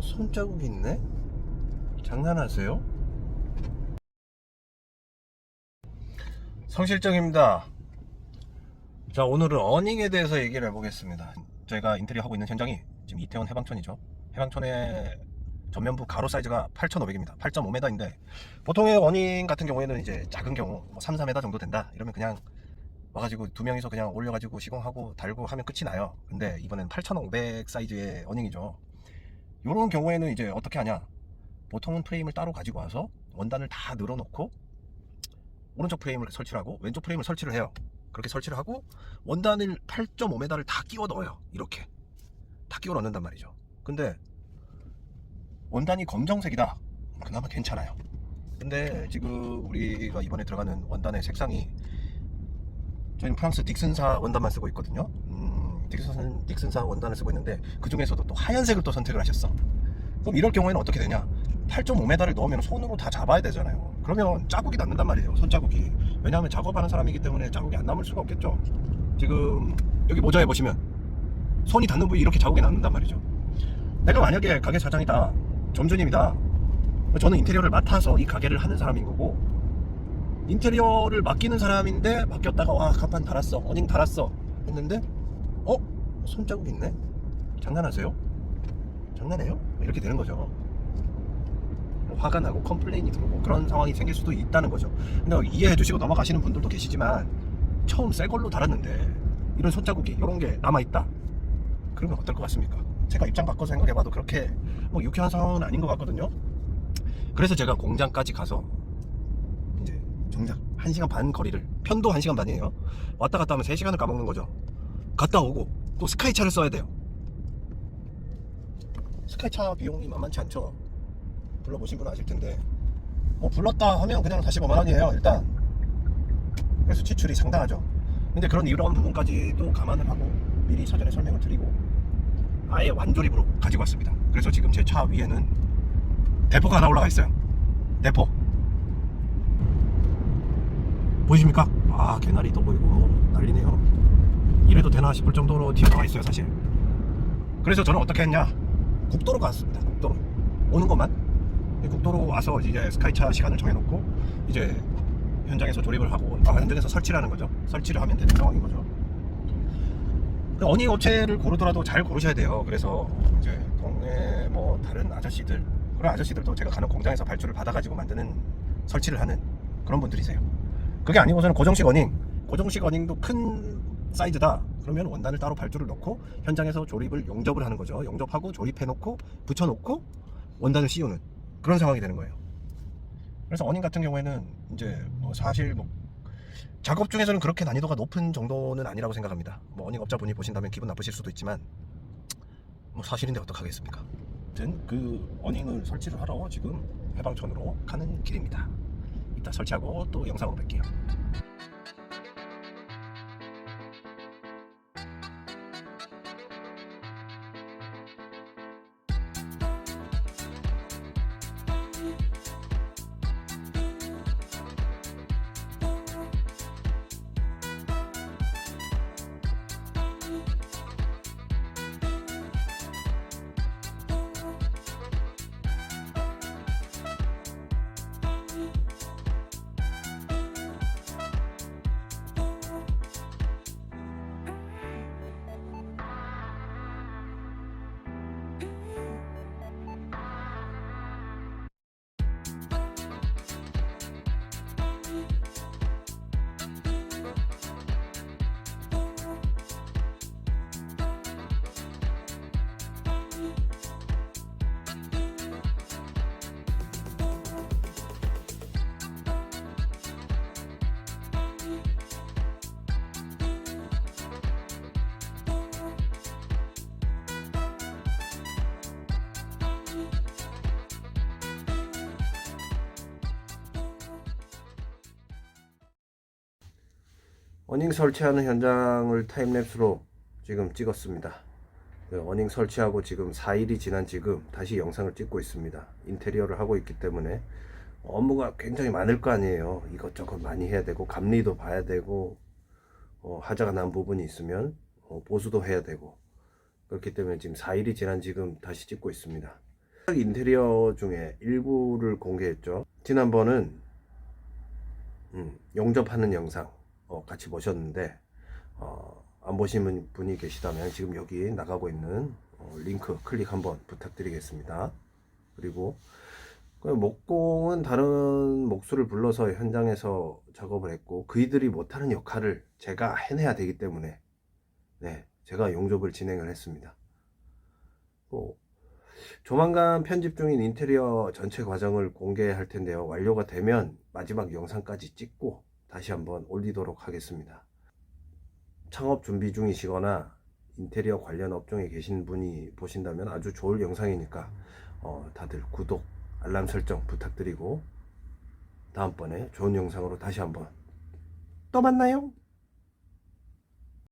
손자국이 있네? 장난하세요? 성실정입니다. 자, 오늘은 어닝에 대해서 얘기를 해보겠습니다. 저희가 인테리어 하고 있는 현장이 지금 이태원 해방촌이죠. 해방촌의 전면부 가로 사이즈가 8,500입니다. 8.5m인데 보통의 어닝 같은 경우에는 이제 작은 경우 뭐 3, 4m 정도 된다. 이러면 그냥 와가지고 두 명이서 그냥 올려가지고 시공하고 달고 하면 끝이 나요. 근데 이번엔 8,500 사이즈의 어닝이죠. 이런 경우에는 이제 어떻게 하냐? 보통은 프레임을 따로 가지고 와서 원단을 다 늘어놓고 오른쪽 프레임을 설치를 하고 왼쪽 프레임을 설치를 해요. 그렇게 설치를 하고 원단을 8.5m를 다 끼워 넣어요. 이렇게 다 끼워 넣는단 말이죠. 근데 원단이 검정색이다. 그나마 괜찮아요. 근데 지금 우리가 이번에 들어가는 원단의 색상이 저희는 프랑스 딕슨사 원단만 쓰고 있거든요. 음, 딕슨, 딕슨사 원단을 쓰고 있는데 그 중에서도 또 하얀색을 또 선택을 하셨어. 그럼 이럴 경우에는 어떻게 되냐? 8.5m를 넣으면 손으로 다 잡아야 되잖아요. 그러면 자국이 남는단 말이에요. 손자국이. 왜냐하면 작업하는 사람이기 때문에 자국이 안 남을 수가 없겠죠. 지금 여기 모자에 보시면 손이 닿는 부위 이렇게 자국이 남는단 말이죠. 내가 만약에 가게 사장이다, 점주님이다. 저는 인테리어를 맡아서 이 가게를 하는 사람인 거고 인테리어를 맡기는 사람인데 맡겼다가 와 간판 달았어, 어닝 달았어 했는데 어 손자국 있네. 장난하세요? 장난해요? 이렇게 되는 거죠. 화가 나고 컴플레인이 들어오고 그런 상황이 생길 수도 있다는 거죠. 근데 이해해 주시고 넘어가시는 분들도 계시지만 처음 새 걸로 달았는데 이런 손자국이 이런 게 남아 있다. 그러면 어떨 것 같습니까? 제가 입장 바꿔서 생각해봐도 그렇게 뭐 유쾌한 상황은 아닌 것 같거든요. 그래서 제가 공장까지 가서 이제 정작 1시간 반 거리를 편도 1시간 반이에요. 왔다 갔다 하면 3시간을 까먹는 거죠. 갔다 오고 또 스카이차를 써야 돼요. 스카이차 비용이 만만치 않죠. 불러보신 분은 아실 텐데. 뭐 불렀다 하면 그냥 45만 원이에요 일단. 그래서 지출이 상당하죠. 근데 그런 이런 부분까지도 감안을 하고 미리 사전에 설명을 드리고 아예 완조립으로 가지고 왔습니다. 그래서 지금 제 차 위에는 대포가 하나 올라가 있어요. 대포. 보이십니까? 아 개나리도 보이고 난리네요 이래도 되나 싶을 정도로 튀어나와 있어요 사실 그래서 저는 어떻게 했냐 국도로 갔습니다 국도로 오는 것만 국도로 와서 이제 스카이차 시간을 정해놓고 이제 현장에서 조립을 하고 아, 현장에서 설치를 하는 거죠. 설치를 하면 되는 상황인 거죠. 어닝 업체를 고르더라도 잘 고르셔야 돼요. 그래서 이제 동네 뭐 다른 아저씨들 그런 아저씨들도 제가 가는 공장에서 발주를 받아가지고 만드는 설치를 하는 그런 분들이세요. 그게 아니고서는 고정식 어닝, 고정식 어닝도 큰 사이즈다. 그러면 원단을 따로 발주를 넣고 현장에서 조립을 용접을 하는 거죠. 용접하고 조립해 놓고 붙여 놓고 원단을 씌우는 그런 상황이 되는 거예요. 그래서 어닝 같은 경우에는 이제 뭐 사실 뭐 작업 중에서는 그렇게 난이도가 높은 정도는 아니라고 생각합니다. 뭐 어닝 업자분이 보신다면 기분 나쁘실 수도 있지만 뭐 사실인데 어떡하겠습니까? 아무튼 그 어닝을 설치를 하러 지금 해방촌으로 가는 길입니다. 이따 설치하고 또 영상으로 뵐게요. 어닝 설치하는 현장을 타임랩스로 지금 찍었습니다. 그 어닝 설치하고 지금 4일이 지난 지금 다시 영상을 찍고 있습니다. 인테리어를 하고 있기 때문에 업무가 굉장히 많을 거 아니에요. 이것저것 많이 해야 되고 감리도 봐야 되고 어, 하자가 난 부분이 있으면 어, 보수도 해야 되고 그렇기 때문에 지금 4일이 지난 지금 다시 찍고 있습니다. 인테리어 중에 일부를 공개했죠. 지난번은 음, 용접하는 영상 어, 같이 보셨는데 어, 안 보신 분이 계시다면 지금 여기 나가고 있는 어, 링크 클릭 한번 부탁드리겠습니다. 그리고 그 목공은 다른 목수를 불러서 현장에서 작업을 했고 그이들이 못하는 역할을 제가 해내야 되기 때문에 네 제가 용접을 진행을 했습니다. 뭐 조만간 편집 중인 인테리어 전체 과정을 공개할 텐데요. 완료가 되면 마지막 영상까지 찍고 다시 한번 올리도록 하겠습니다. 창업 준비 중이시거나 인테리어 관련 업종에 계신 분이 보신다면 아주 좋을 영상이니까 어, 다들 구독, 알람 설정 부탁드리고 다음번에 좋은 영상으로 다시 한번 또 만나요.